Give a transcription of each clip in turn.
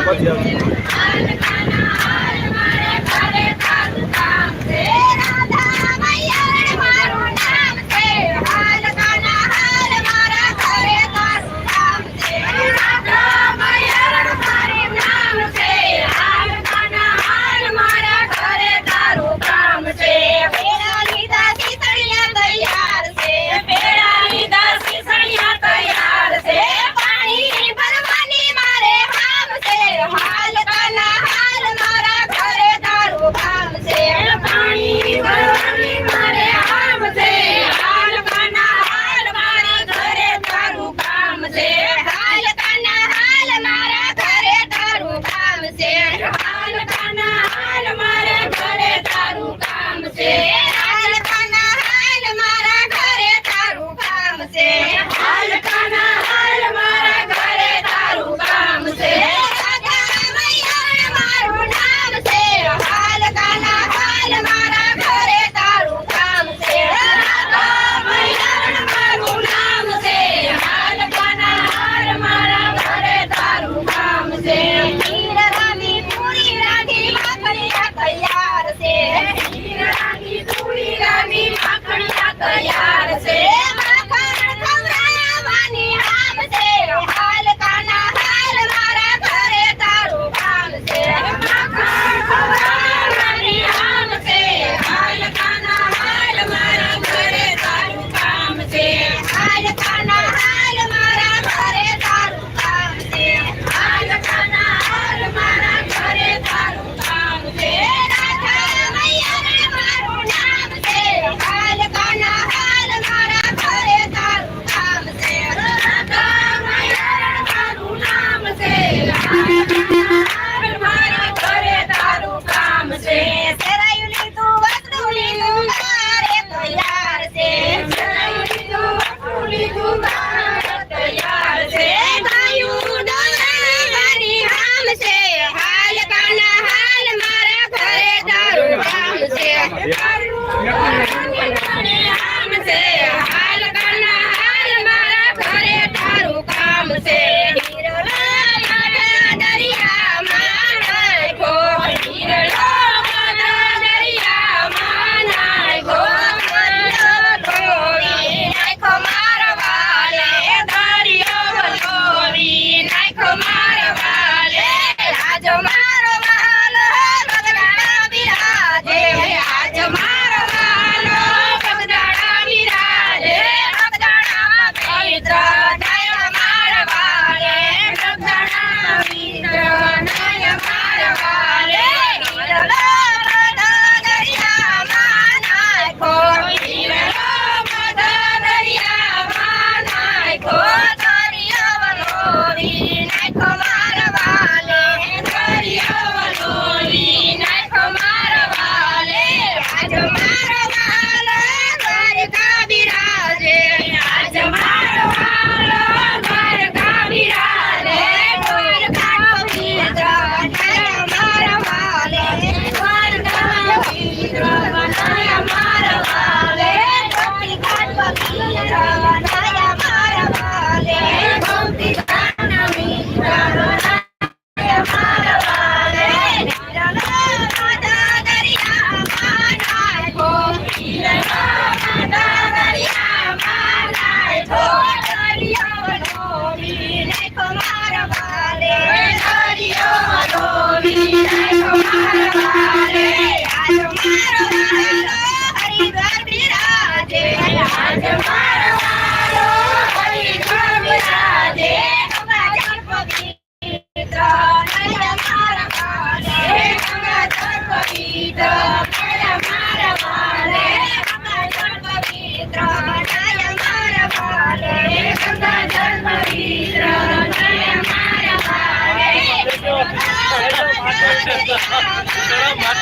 પછી આવશે.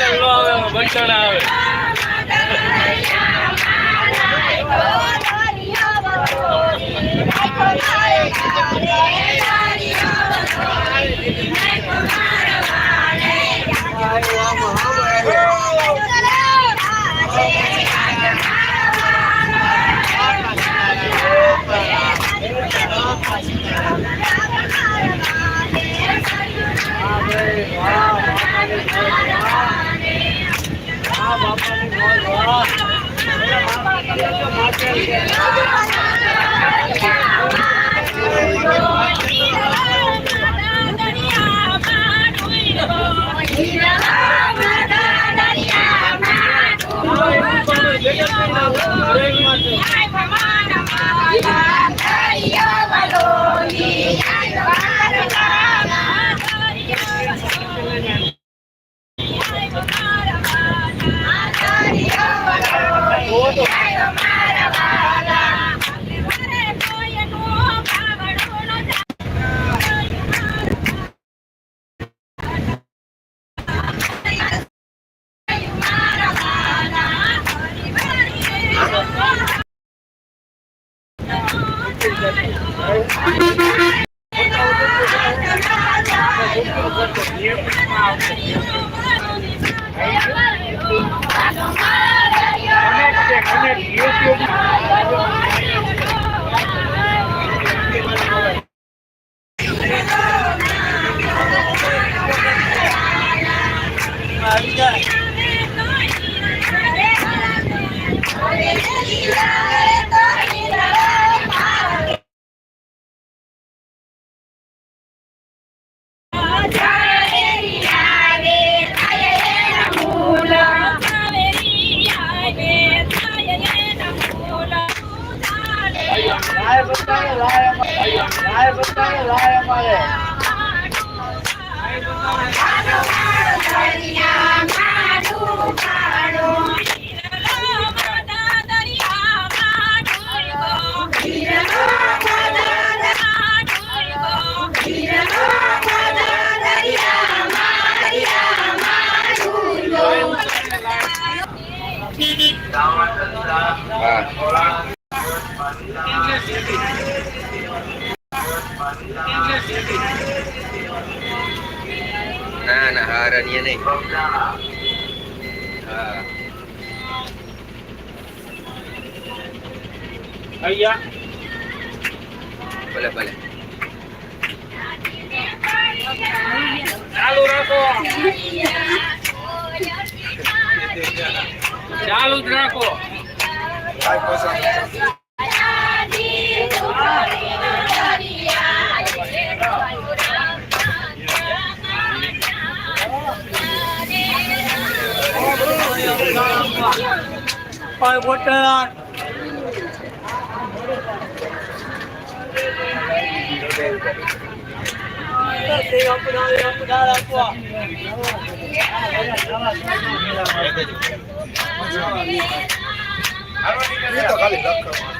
માટે નો આવે બંટણા આવે ના ના હારણીય નહીં હા ભલે ભલે. ચાલુ રાખો. ચાલુ જ રાખો. By what on? ખાલી લખ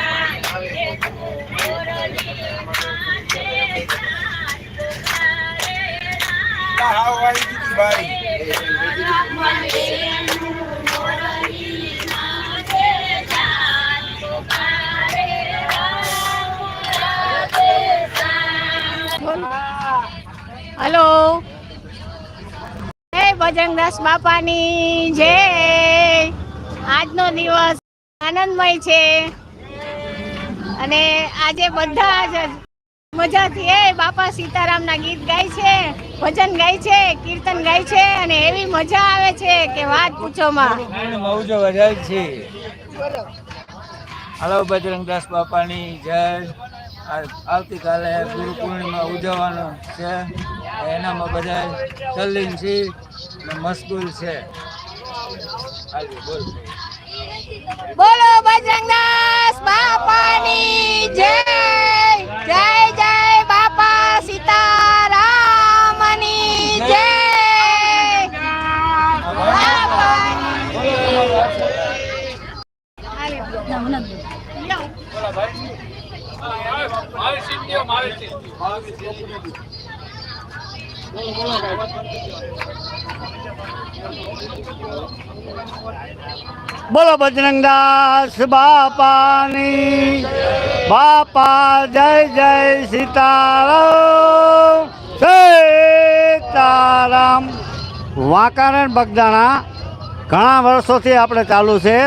હલો. જય બજરંગદાસ બાપાની જય. આજનો દિવસ આનંદમય છે. અને આજે બધા જ મજાથી એ બાપા સીતારામના ગીત ગાય છે ભજન ગાય છે કીર્તન ગાય છે અને એવી મજા આવે છે કે વાત પૂછોમાં. મૌજો વધારે છે. હલો બજરંગદાસ બાપાની જય. આવતીકાલે ગુરુ પૂર્ણિમા ઉજવવાનો છે. એનામાં બધા તલ્લીન છે મશગુલ છે. બોલો. બજરંગદાસ બાપાની જય. જય જય બાપા સીતારામની જય બોલો બજરંગદાસ બાપાની. બાપા, જય જય સીતારામ. સીતારામ. વાંકાનેર બગદાણા ઘણા વર્ષોથી આપણે ચાલુ છે.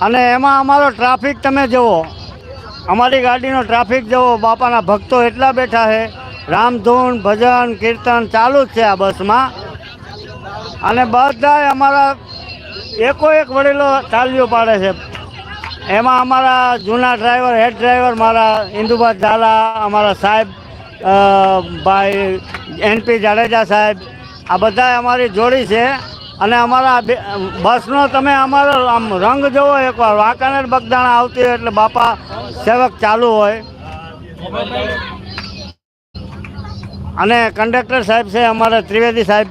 અને એમાં અમારો ટ્રાફિક તમે જુઓ. અમારી ગાડીનો ટ્રાફિક જુઓ. બાપાના ભક્તો એટલા બેઠા છે. રામધૂન, ભજન, કીર્તન ચાલુ જ છે આ બસમાં. અને બધાય અમારા એકો એક વડીલો તાલીઓ પાડે છે. એમાં અમારા જૂના ડ્રાઈવર, હેડ ડ્રાઈવર મારા ઇન્દુભા ઝાલા, અમારા સાહેબ ભાઈ એનપી જાડેજા સાહેબ, આ બધા અમારી જોડી છે અને અમારા બસનો તમે અમારો આમ રંગ જોવો એકવાર. વાંકાનેર બગદાણા આવતી હોય એટલે બાપા સેવક ચાલુ હોય. અને કંડક્ટર સાહેબ છે અમારે ત્રિવેદી સાહેબ.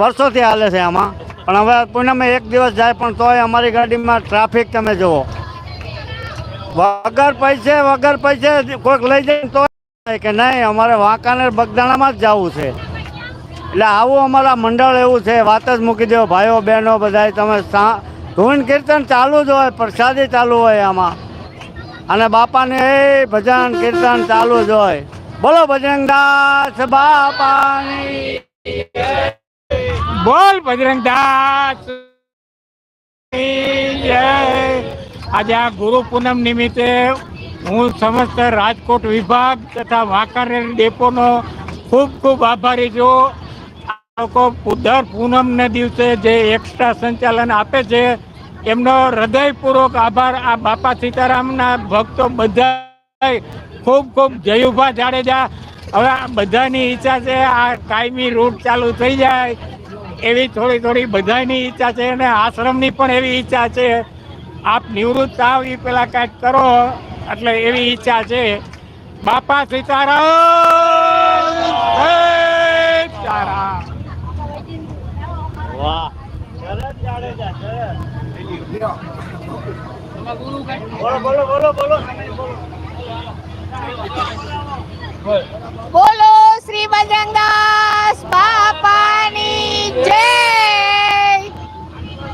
વર્ષોથી હાલે છે આમાં. પણ હવે પૂનમે એક દિવસ જાય પણ તોય અમારી ગાડીમાં ટ્રાફિક તમે જુઓ. વગર પૈસે વગર પૈસે કોઈક લઈ જાય તો કે નહીં, અમારે વાંકાનેર બગદાણામાં જ જવું છે. એટલે આવું અમારા મંડળ એવું છે, વાત જ મૂકી દો, ભાઈઓ, બહેનો બધા તમે ધૂન કીર્તન ચાલુ જ હોય, પ્રસાદી ચાલુ હોય આમાં. અને બાપાને એ ભજન કીર્તન ચાલુ જ હોય. બોલો દાસ બાપાની. બોલ બજરંગદાસ આજે આ ગુરુ પૂનમ નિમિત્તે હું સમસ્ત રાજકોટ વિભાગ તથા વાંકાનેર ડેપોનો ખૂબ ખૂબ આભારી છું. આ લોકો દર પૂનમને દિવસે જે એક્સ્ટ્રા સંચાલન આપે છે, એમનો હૃદયપૂર્વક આભાર. આ બાપા સીતારામના ભક્તો બધા ખૂબ ખૂબ જયુભા જાડેજા. હવે બધાની ઈચ્છા છે આ કાયમી રૂટ ચાલુ થઈ જાય. એવી થોડી થોડી બધાની ઈચ્છા છે અને આશ્રમની પણ એવી ઈચ્છા છે. આપ નિવૃત્ત થાવ એ પેલા કાંઈક કરો. એટલે એવી ઈચ્છા છે. બાપા સીતારામ વાહ. બોલો બોલો બોલો બોલો. બોલો શ્રી બજરંગદાસ બાપાની જય!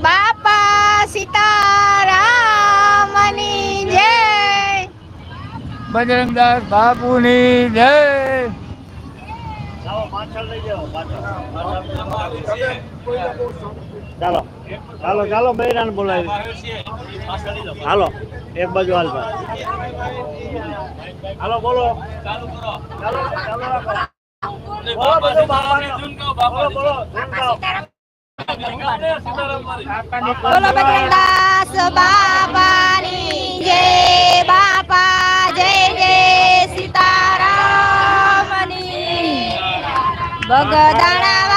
બાપા સીતારામની જય! બજરંગદાસ બાપુની જય! ચાલો પાછળ લઈ જાઓ પાછળ. ચાલો ચાલો ચાલો બૈરાને બોલાવી. હાલો એક બાજુ હાલ હાલો બોલો. ચાલો ચાલો રાખો. બોલો બાપાને. બજરંગદાસ જય બાપા જય જય સીતારામની. બગદાણા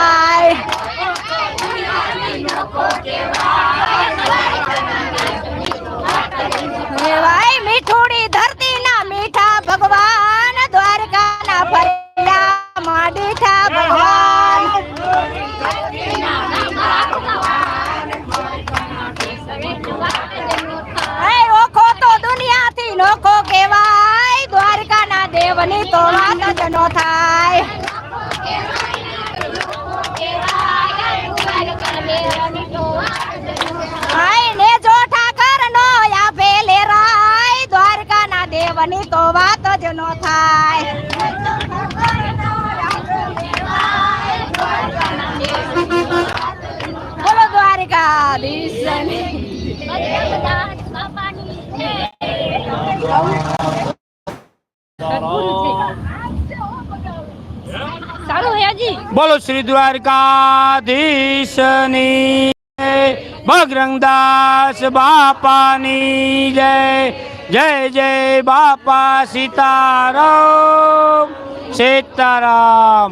કહેવાય કહેવાય મીઠુડી ધરતી ના મીઠા ભગવાન દ્વારકા ના ફર્યા માડીઠા ભગવાન. ઓખો તો દુનિયાથી નોખો કેવાય દ્વારકા ના દેવની તો વાત જ નો થાય. બાવાની તો વાત જ ન થાય. બોલો દ્વારિકાધીશ બોલો શ્રી દ્વારકાધીશની. ભગરંગદાસ બાપાની જય. જય જય બાપા સીતારામ સીતારામ.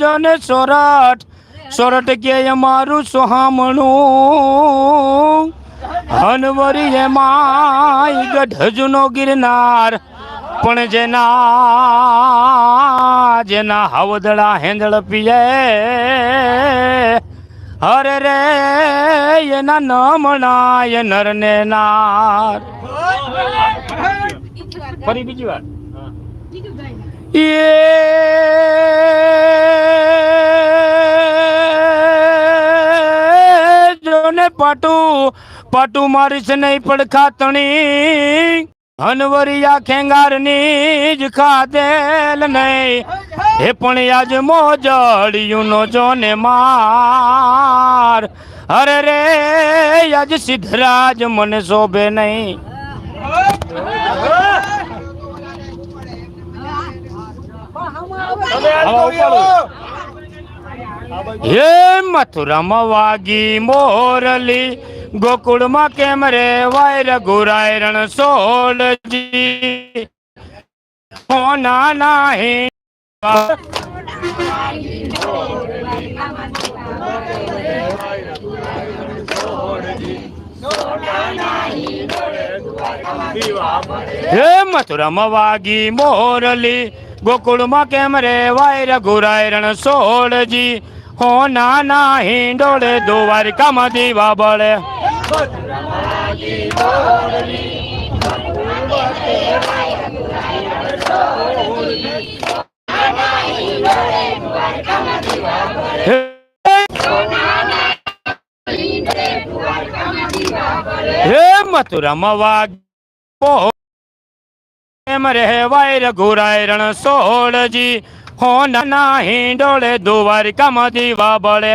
જોને સોરઠ સોરઠ કે અમારું સોહામણું. હનવરી એમાં ગઢજનો ગિરનાર પણ જેના જેના હવદળા હેંદળ પીએ. હરે રે એના નમણાય નરને નાર. ફરી બીજી વાર. એ પાટુ પાટુ મારીશ નહીં પડખાતણી હનવરિયા ખેંગારની જ ખાધેલ નહીં. હે પણ આજ મોજડિયું નો જોને માર. અરે રે, આજ સિદ્ધરાજ મને શોભે નહીં. હે મથુરામાં વાગી મોરલી, ગોકુળમાં કેમ રે વાય રઘુરાય રણ સોલજી? હોના હે હે મથુરામાં વાગી મોરલી, ગોકુળમાં કેમ રે વાય રઘુરાય રણ સોળજી હો નાના હિંડોળે દ્વારિકામાં દીવા બળે હે મથુરામાં વાગ એમ રહેવાય રઘુરાય રણ સોળજી હો ના હિંડોળે દ્વારિકામાં દીવા બળે.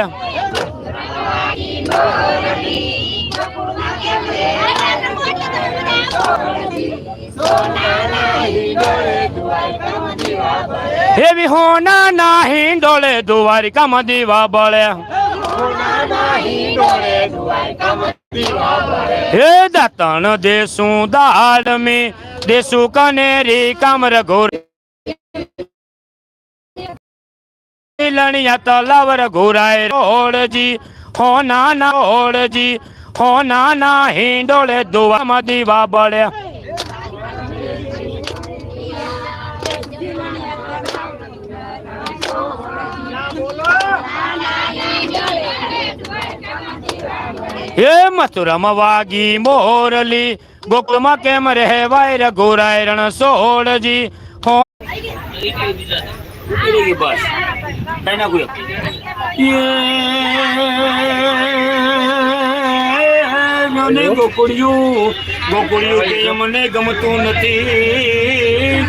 એવી હો ના હિંડોળે દ્વારિકામાં દીવા બળે. હે દાતણ દેશું મે દેશું કનેરી કામ રઘોર. લણિયા તલાવર ઘોરાય રોડજી હો નાના ઓળજી હો નાના હિંડોળે દોવામાં દીવા બળે હે મથુરામાં વાગી મોરલી, ગોકુળમાં કેમ રહેવાય રઘુરાય રણ સોળજી હો મને ગોકુળિયું ગોકુળિયું કે મને ગમતું નથી.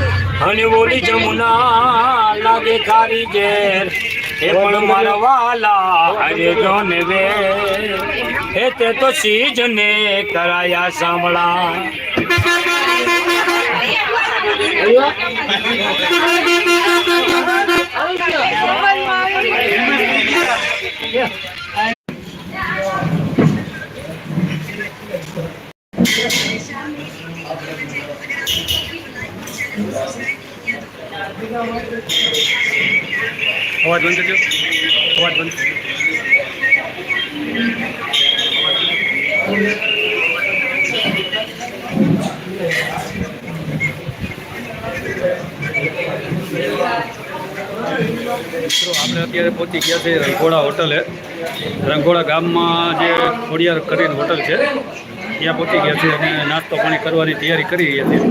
અને બોલી જમુના લાગે ખારી ઘેર. એ પણ મારા વાલા જોને વે. એ તે તો સીજ ને કરાયા સાંભળા. અવાજ બંધ કરજો. અવાજ બંધ મિત્રો આપણે અત્યારે પહોંચી ગયા છે રંગોળા હોટલે. રંગોળા ગામમાં જે ખોડિયાર કરીને હોટલ છે, ત્યાં પહોંચી ગયા છે અને નાસ્તો પાણી કરવાની તૈયારી કરી રહ્યા છીએ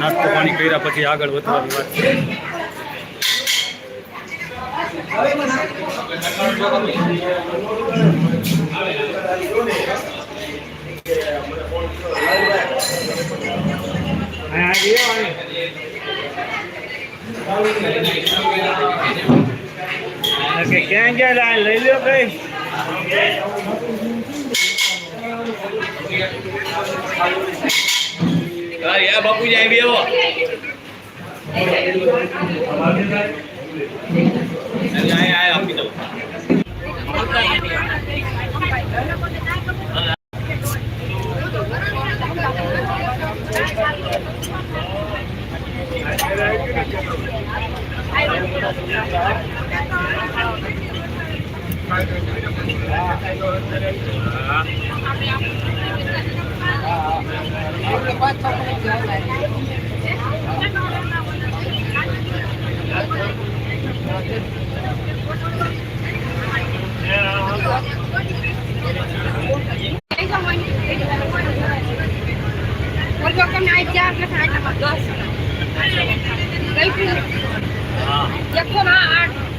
નાસ્તો પાણી કર્યા પછી આગળ વધવાની વાત છે. ક્યાં ગયા લઈ લો કઈ બાપુજી આવી આવો આપી દઉં Thank you. આઠ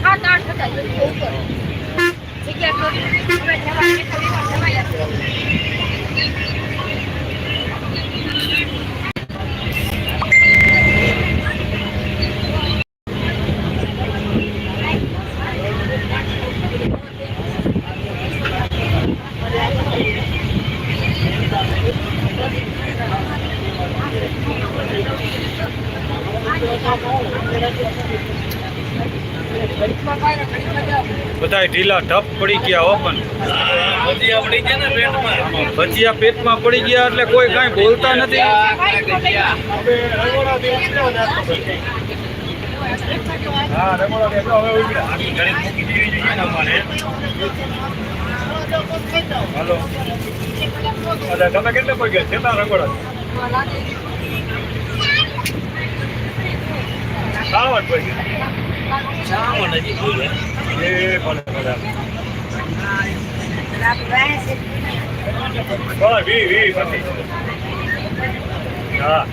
સાત આઠ હતા જગ્યા ખોટી. ઢીલા ઢપ પડી ગયા ઓપન ભજીયા પેટમાં પડી ગયા એટલે કોઈ કાંઈ બોલતા નથી. હાલો તમે કેટલે પડી ગયા છેલ્લા રગોડા સાવન પડી ગયા વી વી પછી હા.